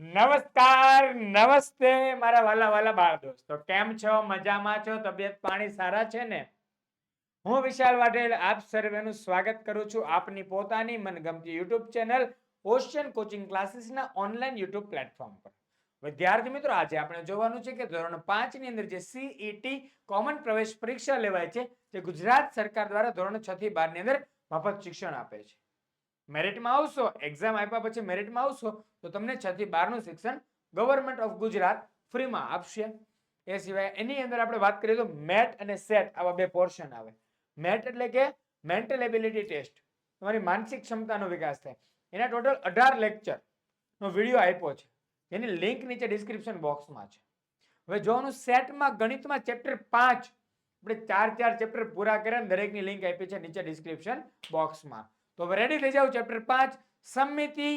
નમસ્કાર, નમસ્તે મારા વાલા વાલા બાળ દોસ્તો. કેમ છો? મજામાં છો? તબિયત પાણી સારા છે ને? હું વિશાલ વાઢેલ આપ સર્વેનું સ્વાગત કરું છું આપની પોતાની મનગમતી યુટ્યુબ ચેનલ ઓશિયન કોચિંગ ક્લાસીસના ઓનલાઈન યુટ્યુબ પ્લેટફોર્મ પર. વિદ્યાર્થી મિત્રો, આજે આપણે જોવાનું છે કે ધોરણ પાંચની અંદર જે સીઈટી કોમન પ્રવેશ પરીક્ષા લેવાય છે, જે ગુજરાત સરકાર દ્વારા ધોરણ છ થી બારની અંદર મફત શિક્ષણ આપે છે. મેરિટમાં આવશો એક્ઝામ આપ્યા પછી મેરિટમાં આવશો, તો તમને છ થી બારનું શિક્ષણ ગવર્મેન્ટ ઓફ ગુજરાત ફ્રીમાં આપશે. એ સિવાય એની અંદર આપણે વાત કરીએ તો મેટ અને સેટ આવા બે પોર્શન આવે. મેટ એટલે કે મેન્ટલ એબિલિટી ટેસ્ટ તમારી માનસિક ક્ષમતાનો વિકાસ થાય. એના ટોટલ અઢાર લેક્ચર નો વીડિયો આપ્યો છે. એની લિંક નીચે ડિસ્ક્રિપ્શન બોક્સમાં છે. હવે જોવાનું સેટમાં ગણિતમાં ચેપ્ટર પાંચ, આપણે ચાર ચાર ચેપ્ટર પૂરા કર્યા દરેકની લિંક આપી છે નીચે ડિસ્ક્રિપ્શન બોક્સમાં તો હવે રેડી થઈ જાવ ચેપ્ટર પાંચ સમિતિ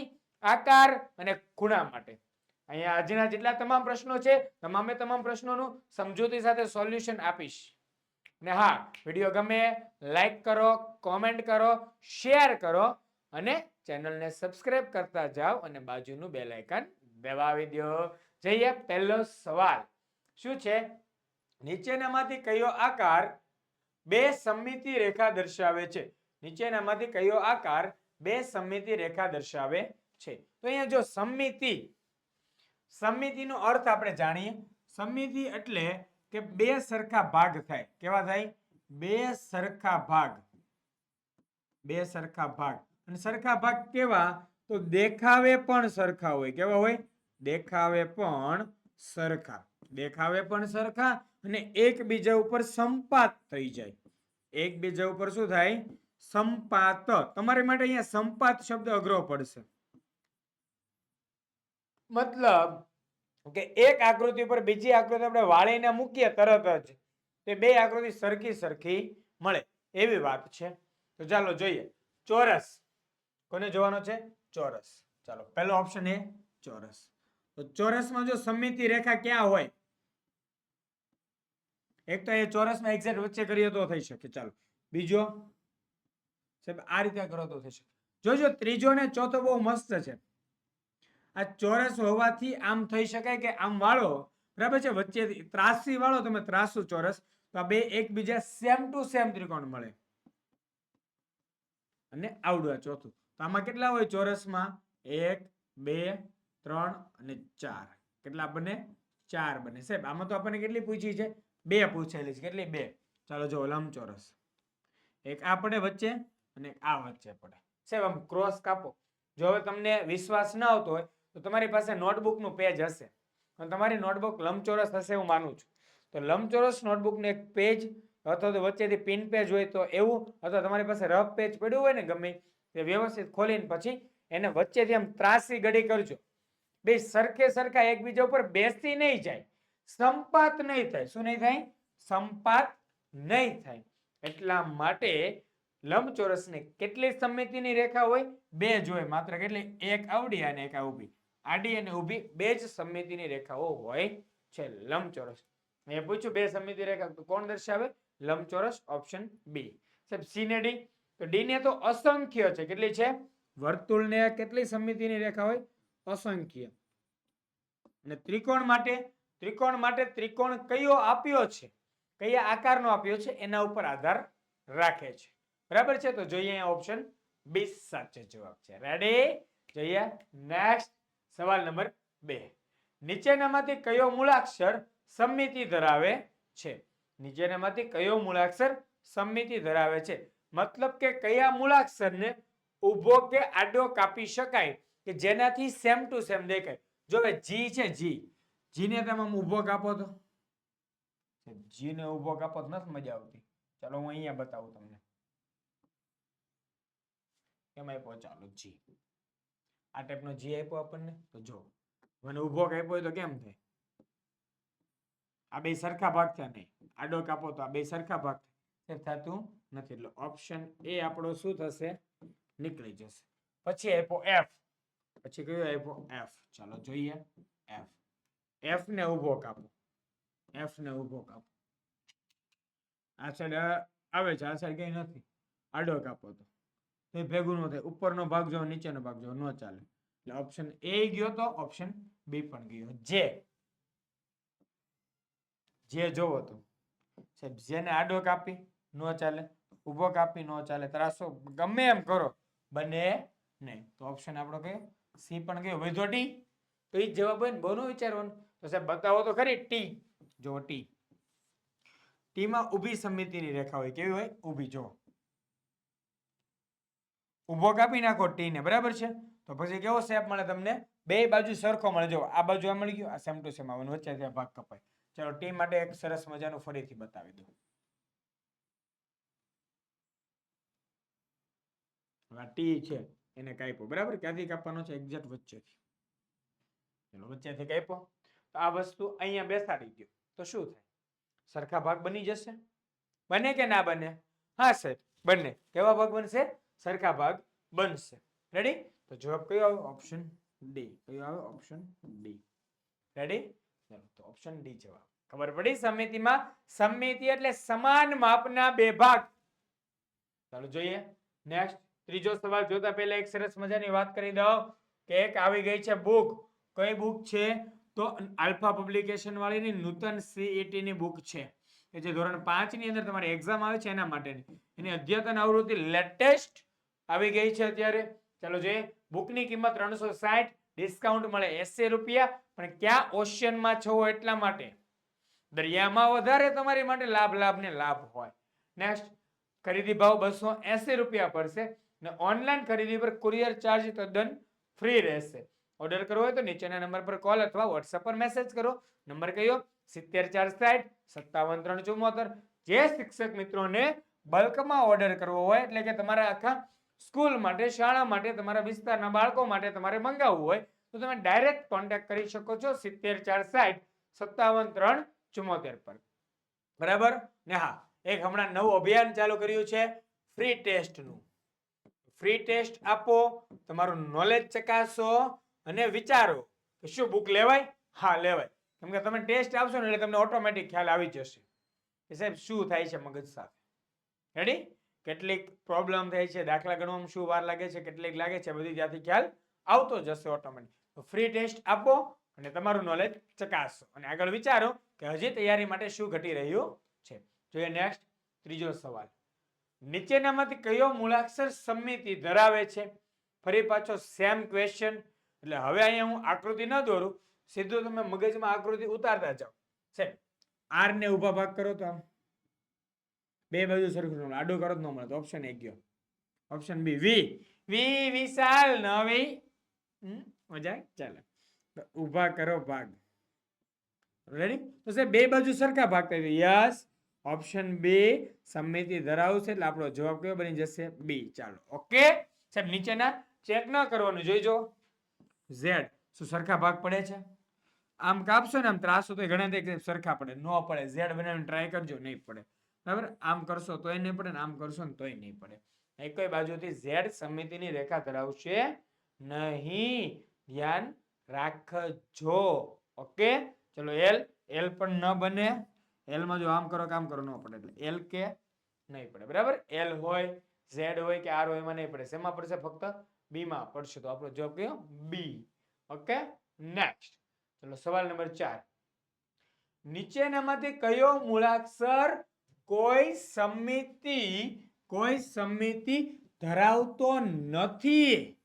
આકાર અને ખૂણા માટે. અહીંયા આજના જેટલા તમામ પ્રશ્નો છે, તમામે તમામ પ્રશ્નોનું સમજૂતી સાથે સોલ્યુશન આપીશ. અને હા વીડિયો ગમે લાઈક કરો કોમેન્ટ કરો શેર કરો અને ચેનલને સબસ્ક્રાઇબ કરતા જાઓ અને બાજુનું બેલ આઇકન દબાવી દો. જઈએ પહેલો સવાલ. શું છે? નીચેનામાંથી કયો આકાર બે સમિતિ રેખા દર્શાવે છે? નીચેનામાંથી કયો આકાર બે સમિતિ રેખા દર્શાવે છે? તો અહીંયા જો સમિતિ, સમિતિનો અર્થ આપણે જાણીએ. સમિતિ એટલે કે બે સરખા ભાગ થાય. કેવા થાય? બે સરખા ભાગ. બે સરખા ભાગ. અને સરખા ભાગ કેવા? તો દેખાવે પણ સરખા હોય. કેવા હોય? દેખાવે પણ સરખા. દેખાવે પણ સરખા અને એકબીજા ઉપર સંપાત થઈ જાય. એકબીજા ઉપર શું થાય? સંપાત. તમારી માટે અહીંયા સંપાત શબ્દ અઘરો પડશે. મતલબ કે એક આકૃતિ પર બીજી આકૃતિ આપણે વાળીને મૂકીએ તરત જ તે બે આકૃતિ સરખી સરખી મળે. એવી વાત છે. તો ચાલો જોઈએ. ચોરસ. કોને જોવાનો છે? ચોરસ. ચાલો, પહેલો ઓપ્શન એ ચોરસ. તો ચોરસમાં જો સમિતિ રેખા ક્યાં હોય? એક તો એ ચોરસમાં એક્ઝેક્ટ વચ્ચે કરીએ તો થઈ શકે. ચાલો, બીજો સાહેબ, આ રીતે કરો તો થશે જોજો, ત્રીજો ને ચોથો બહુ મસ્ત છે. આ ચોરસ હોવાથી આમ થઈ શકાય કે આમ વાળો, બરાબર છે? વચ્ચે ત્રાસી વાળો, તમે ત્રાસુ ચોરસ, તો આ બે એકબીજા સેમ ટુ સેમ ત્રિકોણ મળે. અને આવડું આ ચોથું. તો આમાં કેટલા હોય ચોરસમાં? એક, બે, ત્રણ અને ચાર. કેટલા બને? ચાર બને. સાહેબ, આમાં તો આપણને કેટલી પૂછી છે? બે પૂછેલી છે. કેટલી? બે. ચાલો, જો, લંબચોરસ. એક આ પડે વચ્ચે અને આ વચ્ચે પડે સાહેબ, આમ ક્રોસ કાપો. જો હવે તમને વિશ્વાસ ન આવતો હોય, તો તમારી પાસે નોટબુકનું પેજ હશે. અને તમારી નોટબુક લંબચોરસ હશે હું માનું છું. તો લંબચોરસ નોટબુકનું એક પેજ અથવા તો વચ્ચેથી પિન પેજ હોય તો એવું, અથવા તમારી પાસે રફ પેજ પડ્યું હોય ને ગમે તે વ્યવસ્થિત ખોલીને પછી એને વચ્ચેથી આમ ત્રાસી ગડી કરજો. બે સરખે સરખા એકબીજા ઉપર બેસી નહીં જાય. સંપાત નહીં થાય. શું નહીં થાય? સંપાત નહીં થાય. એટલા માટે લંબચોરસની કેટલી સમમિતિની રેખા હોય? બે જ માત્ર કેટલી? એક આવડી અને એક ઊભી. આડી અને ઊભી બે જ સમમિતિની રેખાઓ હોય છે લંબચોરસ. મેં પૂછ્યું, બે સમમિતિ રેખા તો કોણ દર્શાવે? લંબચોરસ ઓપ્શન બી. સાહેબ, સી ને ડી? તો ડી ને તો અસંખ્ય છે. કેટલી છે? વર્તુળને કેટલી સમમિતિની રેખા હોય? અસંખ્ય. અને ત્રિકોણ માટે? ત્રિકોણ માટે ત્રિકોણ કયો આપ્યો છે? કયા આકારનો આપ્યો છે? એના ઉપર આધાર રાખે છે. બરાબર છે? તો જોઈએ અહીંયા ઓપ્શન બી સાચો જવાબ છે. રેડી જોઈએ. નેક્સ્ટ સવાલ નંબર બે. નીચેનામાંથી કયો મૂળાક્ષર સમમિતિ ધરાવે છે? નીચેનામાંથી કયો મૂળાક્ષર સમમિતિ ધરાવે છે? મતલબ કે કયા મૂળાક્ષરને ઊભો કે આડો કાપી શકાય? કે જેનાથી સેમ ટુ સેમ દેખાય? જો જી છે જી જીને તમે ઊભો કાપો તો? જીને ઊભો કાપો તો નથી મજા આવતી. ચાલો હું અહીંયા બતાવું તમને. કેમ આપ્યો? ચાલો જી. આ ટાઈપનો જી આપ્યો આપણને? તો જો, મને ઊભો કાપ્યો હોય તો કેમ થાય? આ બે સરખા ભાગ થયા નહીં આડો કાપો તો આ બે સરખા ભાગ થતું નથી. એટલે ઓપ્શન એ આપણો શું થશે? નીકળી જશે. પછી આપ્યો એફ પછી કયો આપ્યો? એફ ચાલો જોઈએ. એફ એફ ને ઊભો કાપો એફ ને ઊભો કાપો આ સાઈડ આવે છે. આ સાઈડ કઈ નથી. આડો કાપો તો. તો એ ભેગું ન થાય. ઉપરનો ભાગ જો નીચેનો ભાગ જો ન ચાલે. એટલે ઓપ્શન એ ગયો તો ઓપ્શન બી પણ ગયો. જે જે જોવો તો. સાહેબ, જેને આડો કાપી ન ચાલે. ઊભો કાપી, ન ચાલે. ત્રાસો, ગમે એમ કરો, બને નહીં. તો ઓપ્શન આપણો કયો? સી પણ ગયો. વધો ટી તો એ જવાબ હોય ને બહુ વિચારવાનું. તો સાહેબ, બતાવો તો ખરી ટી જો ટી ટીમાં ઊભી સમિતિની રેખા હોય. કેવી હોય? ઊભી જો ઊભો કાપી નાખો ટી ને બરાબર છે? તો પછી કેવો શેપ મળે તમને? બે બાજુ સરખો મળે. જો આ બાજુ આ મળી ગયું, આ સેમ ટુ સેમ આવવાનું વચ્ચેથી આ ભાગ કપાય. ચલો, ટી માટે એક સરસ મજાનું ફરીથી બતાવી દઉં. આ ટી છે, એને કાપ્યો. બરાબર? ક્યાંથી કાપવાનો છે? એક્ઝેક્ટ વચ્ચેથી. ચલો, વચ્ચેથી કાપ્યો. તો આ વસ્તુ અહીંયા બેસાડી ગયો તો શું થાય? સરખા ભાગ બની જશે? બને કે ના બને? હા, સાહેબ, બંને. કેવા ભાગ બનશે? સરખા ભાગ બનશે. રેડી તો જવાબ કયો આવે? ઓપ્શન ડી કયો આવે? ઓપ્શન ડી રેડી ચાલો, તો ઓપ્શન ડી જવાબ. ખબર પડી? સમિતિમાં સમિતિ એટલે સમાન માપના બે ભાગ. ચાલો જોઈએ. નેક્સ્ટ ત્રીજો સવાલ જોતા પહેલા એક સરસ મજાની વાત કરી દઉં કે એક આવી ગઈ છે બુક. કઈ બુક છે? તો આલ્ફા પબ્લિકેશન વાળીની નૂતન સીઈટી ની બુક છે. કે જે ધોરણ પાંચની અંદર તમારી એક્ઝામ આવે છે એના માટેની. એની અદ્યતન આવૃત્તિ લેટેસ્ટ આવી ગઈ છે અત્યારે. ચાલો જોઈએ. બુકની કિંમત ત્રણસો સાઠ. ડિસ્કાઉન્ટ મળે એસી રૂપિયા. પણ ક્યાં ઓશિયનમાં છો એટલા માટે? દરિયામાં વધારે તમારી માટે લાભ લાભ ને લાભ હોય. નેક્સ્ટ ખરીદી ભાવ બસો એસી રૂપિયા પડશે. ને ઓનલાઈન ખરીદી પર કુરિયર ચાર્જ તદ્દન ફ્રી રહેશે. ઓર્ડર કરવો હોય તો નીચેના નંબર પર કોલ અથવા વોટ્સએપ પર મેસેજ કરો. નંબર કયો? સિત્તેર ચાર સાઠ, સત્તાવન ત્રણ ચુમ્મોતેર. જે શિક્ષક મિત્રોને બલ્કમાં ઓર્ડર કરવો હોય, એટલે કે તમારા આખા સ્કૂલ માટે, શાળા માટે, તમારા વિસ્તારના બાળકો માટે તમારે મંગાવવું હોય, તો તમે ડાયરેક્ટ કોન્ટેક્ટ કરી શકો છો સિત્તેર ચાર સાઠ સત્તાવન ત્રણ ચુમ્મોતેર પર. બરાબર? ને હા, એક હમણાં નવું અભિયાન ચાલુ કર્યું છે ફ્રી ટેસ્ટનું ફ્રી ટેસ્ટ આપો, તમારું નોલેજ ચકાસો અને વિચારો કે શું બુક લેવાય? હા, લેવાય. કેમ કે તમે ટેસ્ટ આપશો ને એટલે તમને ઓટોમેટિક ખ્યાલ આવી જશે. કે સાહેબ, શું થાય છે મગજ સાથે? રેડી કેટલીક પ્રોબ્લેમ થાય છે, દાખલા ગણવામાં શું વાર લાગે છે, કેટલીક લાગે છે, બધી ત્યાંથી ખ્યાલ આવતો જશે ઓટોમેટિક તો ફ્રી ટેસ્ટ આપો અને તમારું નોલેજ ચકાસો. અને આગળ વિચારો કે હજી તૈયારી માટે શું ઘટી રહ્યું છે. જોઈએ નેક્સ્ટ ત્રીજો સવાલ. નીચેનામાંથી કયો મૂળાક્ષર સમિતિ ધરાવે છે? ફરી પાછો સેમ ક્વેશ્ચન એટલે હવે અહીંયા હું આકૃતિ ન દોરું, સીધું તમે મગજમાં આકૃતિ ઉતારતા જાઓ. છે આર ને ઊભા ભાગ કરો તો આમ. બે બાજુ સરખું આડું કરો જ ન મળે, તો ઓપ્શન એક ગયો. ઓપ્શન બી વી વી વિશાલ, નવી. મજા ચાલો. ઊભા કરો ભાગ. રેડી તો સાહેબ, બે બાજુ સરખા ભાગ કરી યસ ઓપ્શન બી સમિતિ ધરાવશે એટલે આપણો જવાબ કયો બની જશે? બી ચાલો. ઓકે સાહેબ, નીચેના ચેક ન કરવાનું, જોઈજો. ઝેડ શું સરખા ભાગ પડે છે? આમ કાપશો ને આમ ત્રાસો તો ઘણા સરખા પડે. ન પડે. ઝેડ બનાવીને ટ્રાય કરજો, નહીં પડે. બરાબર? આમ કરશો તોય નહીં પડે ને આમ કરશો ને તોય નહીં પડે. એકેય બાજુથી ઝેડ સમિતિની રેખા ધરાવશે નહીં. ધ્યાન રાખજો. ઓકે? ચલો એલ એલ પણ ન બને. એલમાં જો આમ કરો કામ કરો, ન પડે. એટલે એલ કે નહીં પડે. બરાબર? એલ હોય, ઝેડ હોય કે આર હોય એમાં નહીં પડે. શેમાં પડશે? ફક્ત બીમાં પડશે. તો આપણો જવાબ કયો? બી ઓકે? નેક્સ્ટ ચલો, સવાલ નંબર ચાર. નીચેનામાંથી કયો મૂળાક્ષર કોઈ સમિતિ કોઈ સમિતિ ધરાવતો નથી.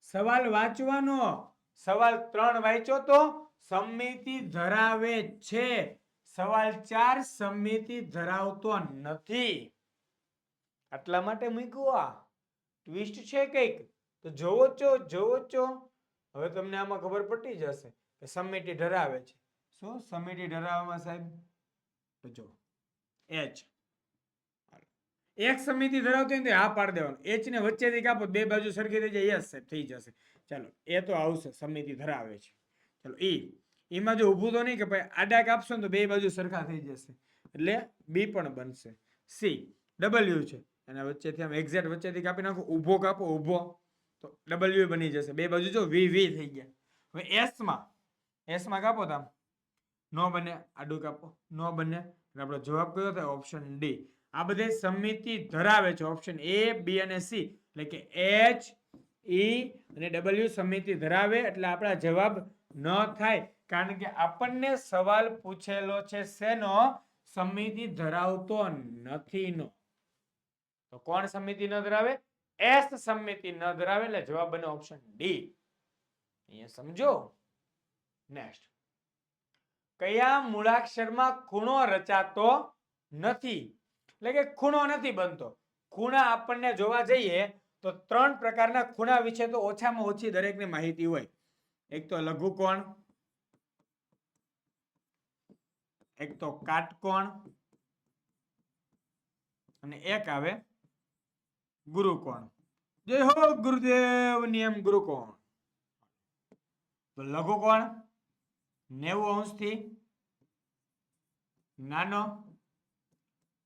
સવાલ વાંચવાનો. સવાલ ત્રણ વાંચો તો સમિતિ ધરાવે છે. સવાલ ચાર, સમિતિ ધરાવતો નથી. આટલા માટે મૂક્યું આ. ટ્વિસ્ટ છે કંઈક? તો જોવો છો જોવો છો. હવે તમને આમાં ખબર પડી જશે કે સમિતિ ધરાવે છે. શું? સમિતિ ધરાવવામાં સાહેબ? તો જો. એચ એક સમિતિ ધરાવતી હોય હા પાડી દેવાનું. એચ ને વચ્ચેથી કાપો, બે બાજુ સરખી થઈ જાય યસ સાહેબ, થઈ જશે. ચાલો, એ તો આવશે, સમિતિ ધરાવે છે. ચાલો, ઈ, એમાં જો ઊભું તો નહીં કે ભાઈ આડા કાપશો ને તો બે બાજુ સરખા થઈ જશે. એટલે બી પણ બનશે. સી ડબલ્યુ છે. એના વચ્ચેથી આમ એક્ઝેક્ટ વચ્ચેથી કાપી નાખો, ઊભો કાપો, ઊભો. તો ડબલ્યુ બની જશે. બે બાજુ જો વી વી થઈ ગયા. હવે એસમાં એસમાં કાપો તો આમ. નો બને, આડું કાપો. નો બને આપણો જવાબ કયો થાય? ઓપ્શન ડી આ બધે સમિતિ ધરાવે છે. ઓપ્શન એ બી અને સી એટલે કે એચ ઈ અને ડબલ્યુ સમિતિ ધરાવે એટલે આપણા જવાબ ન થાય. કારણ કે આપણને સવાલ પૂછેલો છે શેનો? સમિતિ ધરાવતો નથી નો તો કોણ સમિતિ ન ધરાવે? એસ સમિતિ ન ધરાવે એટલે જવાબ બને ઓપ્શન ડી અહીંયા સમજો. નેક્સ્ટ કયા મૂળાક્ષરમાં ખૂણો રચાતો નથી? એટલે કે ખૂણો નથી બનતો. ખૂણા આપણને જોવા જઈએ તો ત્રણ પ્રકારના ખૂણા વિશે તો ઓછામાં ઓછી દરેકને માહિતી હોય. એક તો લઘુકોણ, એક તો કાટકોણ, અને એક આવે ગુરુકોણ. જય હો ગુરુદેવ નિયમ ગુરુકોણ. તો લઘુકોણ નેવું અંશથી નાનો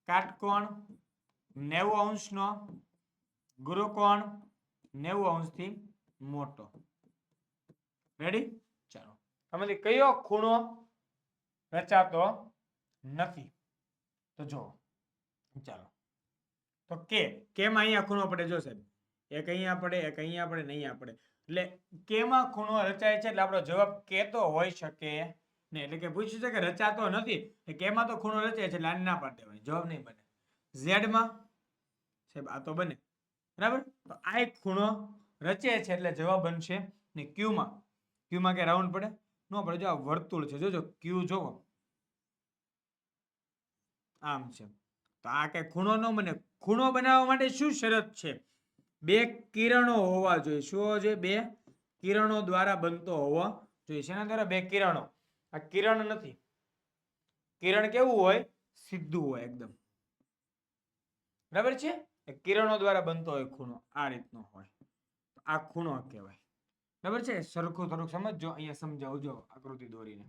કાટકોણ નેવું અંશનો ગુરુકોણ નેવું અંશથી મોટો. રેડી ચાલો. આમાંથી કયો ખૂણો રચાતો નથી? તો જો ચાલો. તો કે, કેમ અહીંયા ખૂણો પડે? જો સાહેબ. એક અહીંયા પડે, એક અહીંયા પડે, ને અહીંયા પડે. એટલે કેમાં ખૂણો રચાય છે એટલે આપણો જવાબ કેતો હોઈ શકે ને એટલે કે પૂછ્યું છે કે રચાતો નથી કેમાં તો ખૂણો રચાય છે એટલે ના પાડી દેવાની જવાબ નહીં બને. ઝેડમાં, સાહેબ, આ તો બને. બરાબર? તો આ એક ખૂણો રચે છે એટલે જવાબ બનશે ને ક્યુમાં? ક્યુમાં કે રાઉન્ડ પડે? ન પડે, જો આ વર્તુળ છે, જોજો, ક્યુ જોવો. આમ છે. તો આ કઈ ખૂણો ન બને. ખૂણો બનાવવા માટે શું શરત છે? બે કિરણો હોવા જોઈએ. શું હોવા જોઈએ? બે કિરણો દ્વારા બનતો હોવો જોઈએ. શેના દ્વારા? બે કિરણો. આ કિરણ નથી. કિરણ કેવું હોય? સીધું હોય એકદમ. બરાબર છે? કિરણો દ્વારા બનતો હોય ખૂણો. આ રીતનો હોય. આ ખૂણો કહેવાય. બરાબર છે? સરખું થોડુંક સમજજો. અહીંયા સમજાવજો આકૃતિ દોરીને.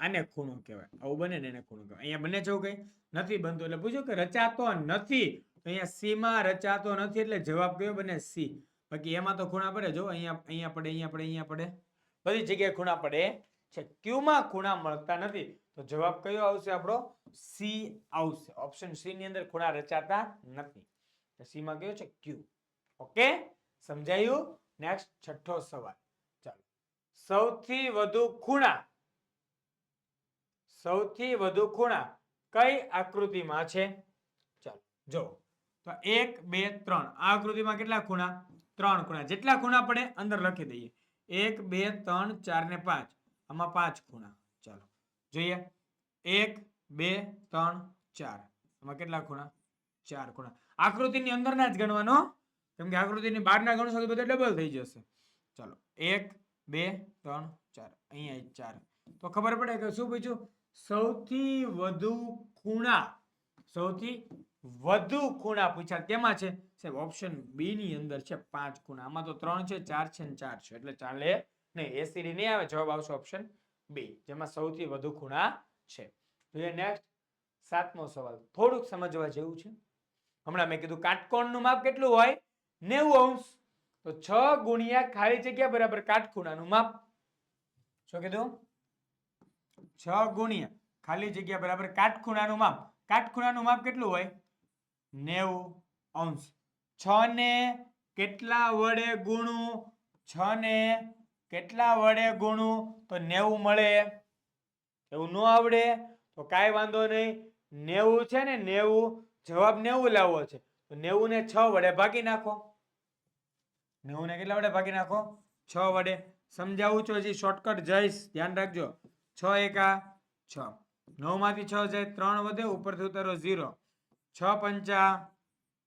આને ખૂણો કહેવાય. આવું બને ને એને ખૂણો કહેવાય. અહીંયા બને છે કઈ નથી બનતું. એટલે પૂછ્યું કે રચાતો નથી. તો અહીંયા સી માં રચાતો નથી એટલે જવાબ કયો બને સી બાકી એમાં તો ખૂણા પડે. જો અહીંયા અહીંયા પડે અહીંયા પડે અહીંયા પડે. બધી જગ્યાએ ખૂણા પડે છે. ક્યુ માં ખૂણા મળતા નથી. તો જવાબ કયો આવશે આપણો? સી આવશે. ઓપ્શન સી ની અંદર ખૂણા રચાતા નથી. તો સી માં કયો છે? ક્યુ ઓકે? સમજાયું? નેક્સ્ટ છઠ્ઠો સવાલ. ચાલો. સૌથી વધુ ખૂણા સૌથી વધુ ખૂણા કઈ આકૃતિમાં છે? ચાલો જો તો એક, બે, ત્રણ. આ આકૃતિમાં કેટલા ખૂણા? ત્રણ ખૂણા. જેટલા ખૂણા પડે અંદર લખી દઈએ. એક, બે, ત્રણ, ચાર ને પાંચ. આમાં પાંચ ખૂણા. ચાલો, જોઈએ. એક, બે, ત્રણ, ચાર. આમાં કેટલા ખૂણા? ચાર ખૂણા. આકૃતિની અંદરના જ ગણવાનો. કેમ કે આકૃતિની બહારના ગણશો તો બધા ડબલ થઈ જશે. ચાલો, એક, બે, ત્રણ, ચાર. અહીંયા ચાર. તો ખબર પડે કે શું પૂછ્યું? સૌથી વધુ ખૂણા, સૌથી વધુ ખૂણા પૂછ્યા તેમાં છે? સાહેબ ઓપ્શન બી ની અંદર છે પાંચ ખૂણા. આમાં તો ત્રણ છે, ચાર છે ને ચાર છે. એટલે ચાલે નહીં એસીડી નહીં આવે, જવાબ આવશે ઓપ્શન બી જેમાં સૌથી વધુ ખૂણા છે. જોઈએ નેક્સ્ટ સાતમો સવાલ. થોડુંક સમજવા જેવું છે. હમણાં મેં કીધું કાટકોણનું માપ કેટલું હોય? નેવું અંશ. તો છ ગુણ્યા ખાલી જગ્યા બરાબર કાટખૂણાનું માપ. શું કીધું? છ ગુણ્યા. ખાલી જગ્યા બરાબર કાટખૂણાનું માપ. કાટખૂણાનું માપ કેટલું હોય? નેવું અંશ. છ ને કેટલા વડે ગુણું? છ ને કેટલા વડે ગુણું? તો નેવું મળે. એવું ન આવડે? તો કાંઈ વાંધો નહીં. નેવું છે ને નેવું. જવાબ નેવું લાવવો છે. તો નેવું ને છ વડે ભાગી નાખો. નેવું ને કેટલા વડે ભાગી નાખો? છ વડે. સમજાવું છું હજી? શોર્ટકટ જઈશ. ધ્યાન રાખજો. છ એકા છ. નવમાંથી છ જાય ત્રણ વધે, ઉપરથી ઉતારો ઝીરો. છ પંચા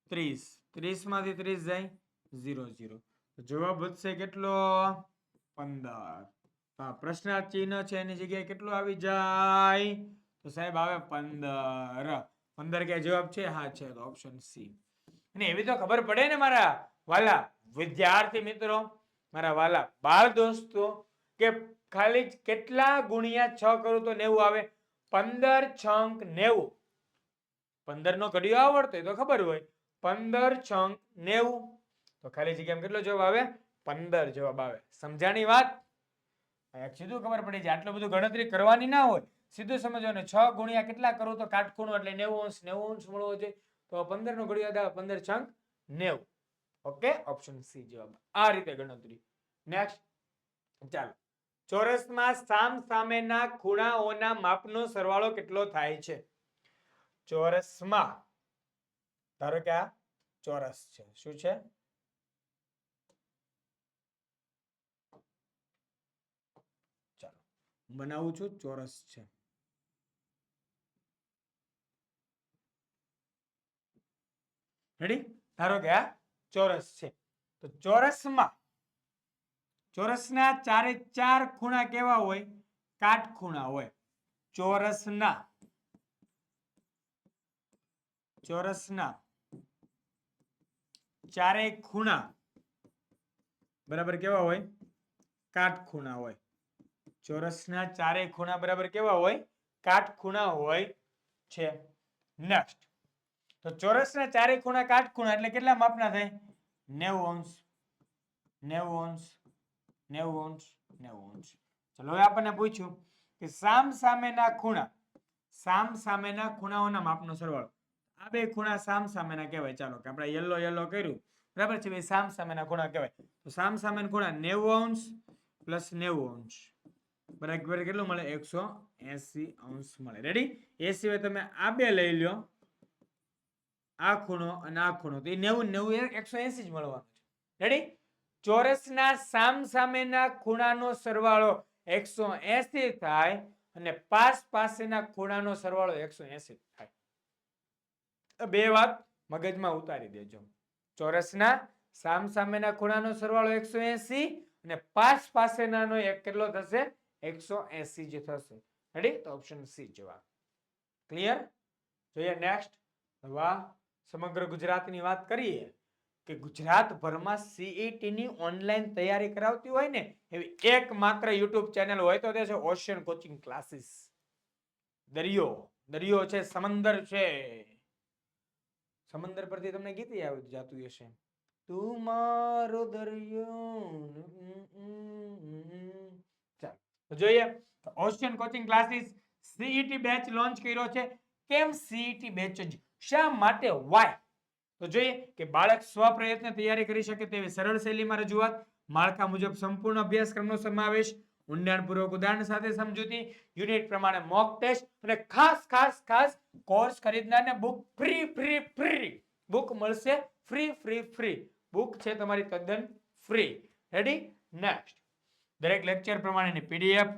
ત્રીસ. ત્રીસમાંથી ત્રીસ જાય, ઝીરો ઝીરો. જવાબ વધશે કેટલો? પંદર. હા પ્રશ્નાર્થ ચિહ્ન છે, એની જગ્યાએ કેટલું આવી જાય? તો સાહેબ, આવે પંદર. પંદર ક્યાં જવાબ છે? હા, છે, તો ઓપ્શન સી અને એવી તો ખબર પડે ને મારા વાલા વિદ્યાર્થી મિત્રો, મારા વાલા બાળ દોસ્તો, કે ખાલી કેટલા ગુણ્યા છ કરું તો નેવું આવે? પંદર છંક નેવું. પંદર નો ઘડિયો આવડતો હોય તો ખબર હોય. પંદર છંક નેવું. તો ખાલી જગ્યામાં કેટલો જવાબ આવે? પંદર જવાબ આવે. સમજાણી વાત? સીધું ખબર પડી જાય. આટલું બધું ગણતરી કરવાની ના હોય. સીધું સમજવાનું છ ગુણ્યા કેટલા કરું તો કાટખૂણો એટલે નેવું અંશ નેવું અંશ મળવો જોઈએ તો પંદર નો ઘડિયો આવે પંદર છંક નેવું. ઓકે? ઓપ્શન સી જવાબ. આ રીતે ગણતરી. નેક્સ્ટ. ચાલો. ચોરસમાં સામ સામેના ખૂણાઓના માપનો સરવાળો કેટલો થાય છે? ચોરસમાં, ધારો કે આ ચોરસ છે. શું છે? ચાલો બનાવું છું, ચોરસ છે. રેડી ધારો કે આ ચોરસ છે. તો ચોરસમાં ચોરસના ચારે ચાર ખૂણા કેવા હોય? કાટખૂણા હોય. ચોરસના. ચોરસના. ચારેય ખૂણા. બરાબર કેવા હોય? કાટખૂણા હોય. ચોરસના ચારેય ખૂણા બરાબર કેવા હોય? કાટખૂણા હોય છે. નેક્સ્ટ તો ચોરસના ચારેય ખૂણા કાટખૂણા એટલે કેટલા માપના થાય? નેવું અંશ. નેવું અંશ. નેવું અંશ નેવું અંશ. ચલો, હવે આપણને પૂછ્યું કે સામ સામેના ખૂણા, સામ સામેના ખૂણાઓના માપનો સરવાળો. આ બે ખૂણા સામ સામેના કહેવાય. ચાલો કે આપણે યલો યલો કર્યું. બરાબર છે? સામ સામેના ખૂણા કહેવાય. તો સામ સામેના ખૂણા નેવું અંશ પ્લસ નેવું અંશ. બરાબર? કેટલું મળે? એકસો એસી અંશ મળે. રેડી એ સિવાય તમે આ બે લઈ લ્યો. આ ખૂણો અને આ ખૂણો. તો એ નેવું નેવું એકસો એસી જ મળવાનું છે. રેડી ચોરસના સામ સામેના ખૂણાનો સરવાળો એકસો એસી થાય અને પાસ પાસેના ખૂણાનો સરવાળો એકસો એસી થાય. બે વાત મગજમાં ઉતારી દેજો. ચોરસના સામ સામેના ખૂણાનો સરવાળો એકસો એસી અને પાસ પાસેનાનો એક કેટલો થશે? એકસો એસી જે થશે. રેડી તો ઓપ્શન સી જવાબ. ક્લિયર જોઈએ નેક્સ્ટ સમગ્ર ગુજરાતની વાત કરીએ. કે ગુજરાતભરમાં સીઈટી ની ઓનલાઈન તૈયારી કરાવતી હોય ને, એવી એકમાત્ર યુટ્યુબ ચેનલ હોય તો તે છે ઓશિયન કોચિંગ ક્લાસીસ દરિયો દરિયો છે, સમંદર છે. સમંદર પરથી તમને ગીત યાદ જાતું હશે. તું મારો દરિયો, ચાલો. જોઈએ ocean coaching classes CET batch launch કર્યો છે. કેમ સીઈટી બેચ જ? શા માટે? વાય તો જોઈએ કે બાળક સ્વપ્રયત્ને તૈયારી કરી શકે તેવી સરળ શૈલીમાં રજૂઆત. માળખા મુજબ સંપૂર્ણ અભ્યાસક્રમનો સમાવેશ, ઊંડાણપૂર્વક ઉદાહરણ સાથે સમજૂતી, યુનિટ પ્રમાણે મોક ટેસ્ટ અને ખાસ ખાસ ખાસ course ખરીદનારને book free free free book મળશે ફ્રી ફ્રી ફ્રી બુક છે તમારી તદ્દન ફ્રી રેડી નેક્સ્ટ દરેક લેક્ચર પ્રમાણેની પીડીએફ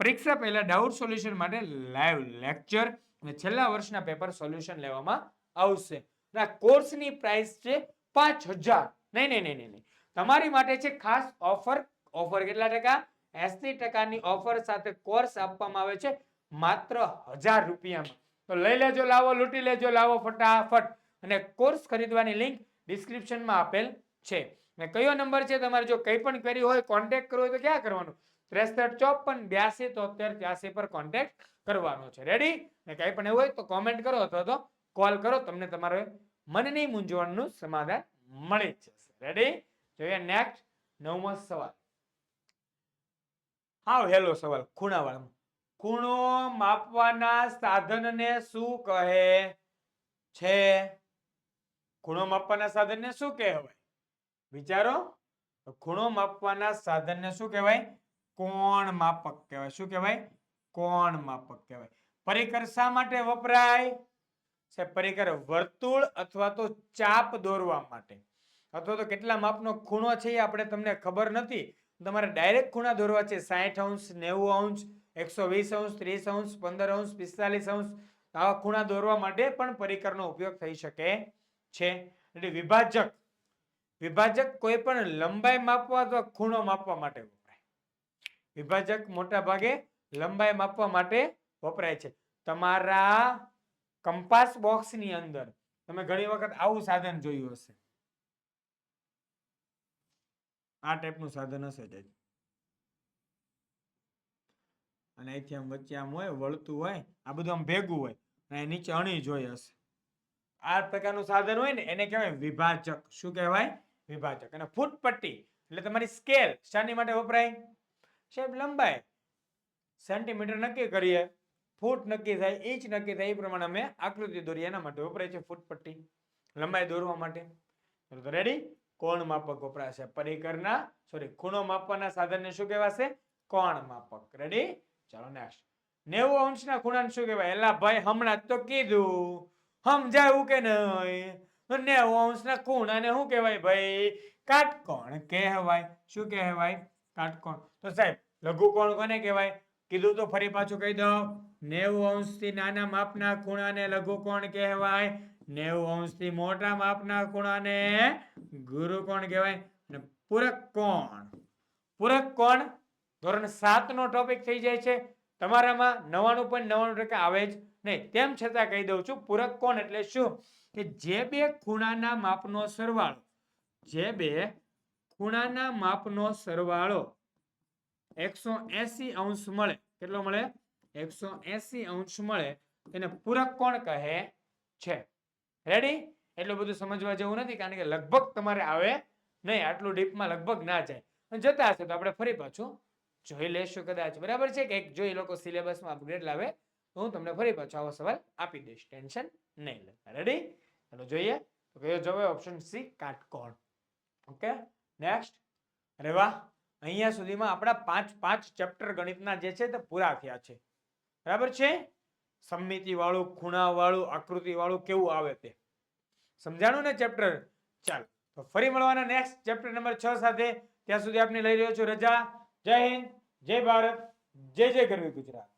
પરીક્ષા પહેલા ડાઉટ સોલ્યુશન માટે લાઈવ લેક્ચર અને છેલ્લા વર્ષના પેપર સોલ્યુશન લેવામાં આવશે. આ કોર્સની પ્રાઇસ છે પાંચ હજાર. નહીં નહીં નહીં નહીં. તમારી માટે છે ખાસ ઓફર ઓફર કેટલા ટકા? એસી ટકાની ઓફર સાથે કોર્સ આપવામાં આવે છે માત્ર હજાર રૂપિયામાં. તો લઈ લેજો, લાવો, લૂંટી લેજો, લાવો ફટાફટ. અને કોર્સ ખરીદવાની લિંક ડિસ્ક્રિપ્શનમાં આપેલ છે. અને કયો નંબર છે? તમારે જો કંઈ પણ ક્વેરી હોય કોન્ટેક્ટ કરવો હોય તો ક્યાં કરવાનું? ત્રેસઠ, ચોપન, બ્યાસી તોતેર ત્યાસી પર કોન્ટેક્ટ કરવાનો છે. રેડી ને કંઈ પણ એવું હોય તો કોમેન્ટ કરો અથવા તો કોલ કરો, તમને તમારે મનની મૂંઝવણનું સમાધાન મળી જશે. રેડી જોઈએ નેક્સ્ટ નવમો સવાલ. હા, હેલો સવાલ. ખૂણાવાળામાં. ખૂણો માપવાના સાધનને શું કહે છે? ખૂણો માપવાના સાધનને શું કહેવાય? વિચારો. ખૂણો માપવાના સાધનને શું કહેવાય? કોણ માપક કહેવાય. શું કહેવાય? કોણ માપક કહેવાય. પરિકર શા માટે વપરાય? છે પરિકર વર્તુળ અથવા તો ચાપ દોરવા માટે. અથવા તો કેટલા માપનો ખૂણો છે એ આપણે તમને ખબર નથી. તમારે ડાયરેક્ટ ખૂણા દોરવા છે સાઠ અંશ, નેવું અંશ, એકસો વીસ અંશ, ત્રીસ અંશ, પંદર અંશ, પિસ્તાલીસ અંશ. આવા ખૂણા દોરવા માટે પણ પરિકરનો ઉપયોગ થઈ શકે છે. એટલે વિભાજક વિભાજક કોઈ પણ લંબાઈ માપવા અથવા ખૂણો માપવા માટે વપરાય. વિભાજક મોટા ભાગે લંબાઈ માપવા માટે વપરાય છે. તમારા કંપાસ બોક્સની અંદર તમે ઘણી વખત આવું સાધન જોયું હશે. આ ટાઈપનું સાધન હશે જ અને અહીંથી આમ વચ્ચે આમ હોય, વળતું હોય, આ બધું આમ ભેગું હોય, અને નીચે અણી જોઈ હશે. આ પ્રકારનું સાધન હોય ને, એને કહેવાય વિભાજક. શું કહેવાય? વિભાજક. અને ફૂટપટ્ટી, એટલે તમારી સ્કેલ શાની માટે વપરાય? સાહેબ લંબાઈ. સેન્ટીમીટર નક્કી કરીએ. ફૂટ નક્કી થાય ઇંચ નક્કી થાય, એ પ્રમાણે અમે આકૃતિ દોરીએ. એના માટે વપરાય છે ફૂટ પટ્ટી લંબાઈ દોરવા માટે. રેડી કોણ માપક વપરાશે? પરિકરના સોરી ખૂણો માપવાના સાધનને શું કહેવાશે? કોણ માપક. રેડી ચાલો નેક્સ્ટ નેવું અંશના ખૂણાને શું કહેવાય? એલા ભાઈ હમણાં તો કીધું. સમજાયું કે નહીં? નેવું અંશના ખૂણાને શું કહેવાય ભાઈ? કાટકોણ કહેવાય. શું કહેવાય? કાટકોણ. તો સાહેબ, લઘુકોણ કોને કહેવાય? કીધું તો ફરી પાછું કહી દઉં. નેવું અંશથી નાના માપના ખૂણાને લઘુકોણ કહેવાય? નેવું અંશથી મોટા માપના ખૂણાને ગુરુકોણ કહેવાય? અને પૂરક કોણ? પૂરક કોણ? ધોરણ સાત નો ટોપિક થઈ જાય છે. તમારામાં નવાણું પોઈન્ટ નવાણું ટકા આવે જ નહીં. તેમ છતાં કહી દઉં છું, પૂરક કોણ એટલે શું? કે જે બે ખૂણાના માપનો સરવાળો, જે બે ખૂણાના માપનો સરવાળો એકસો એસી અંશ મળે. કેટલો મળે? એકસો એસી અંશ મળે. તેને પૂરક કોણ કહે છે? રેડી એટલું બધું સમજવા જેવું નથી, કારણ કે લગભગ તમારે આવે નહીં, આટલું ડીપમાં લગભગ ના જાય. જતા હશે તો આપણે ફરી પાછું જોઈ લેશું કદાચ. બરાબર છે કે એક જો એ લોકો સિલેબસમાં અપગ્રેડ લાવે, તો હું તમને ફરી પાછો આવો સવાલ આપી દઈશ. ટેન્શન નહીં લેતા. રેડી ચાલો જોઈએ. તો કયો જવાબ? ઓપ્શન સી કાટકોણ. ઓકે નેક્સ્ટ અરે વાહ! અહીંયા સુધીમાં આપણા પાંચ પાંચ ચેપ્ટર ગણિતના જે છે તે પૂરા થયા છે. બરાબર છે? સમિતિવાળું વાળું ખૂણા વાળું આકૃતિ વાળું કેવું આવે તે? સમજાણું ને ચેપ્ટર? ચાલ, તો ફરી મળવાના નેક્સ્ટ ચેપ્ટર નંબર છ સાથે. ત્યાં સુધી આપણે લઈ રહ્યો છું રજા. જય હિન્દ, જય ભારત, જય જય ગરવી ગુજરાત.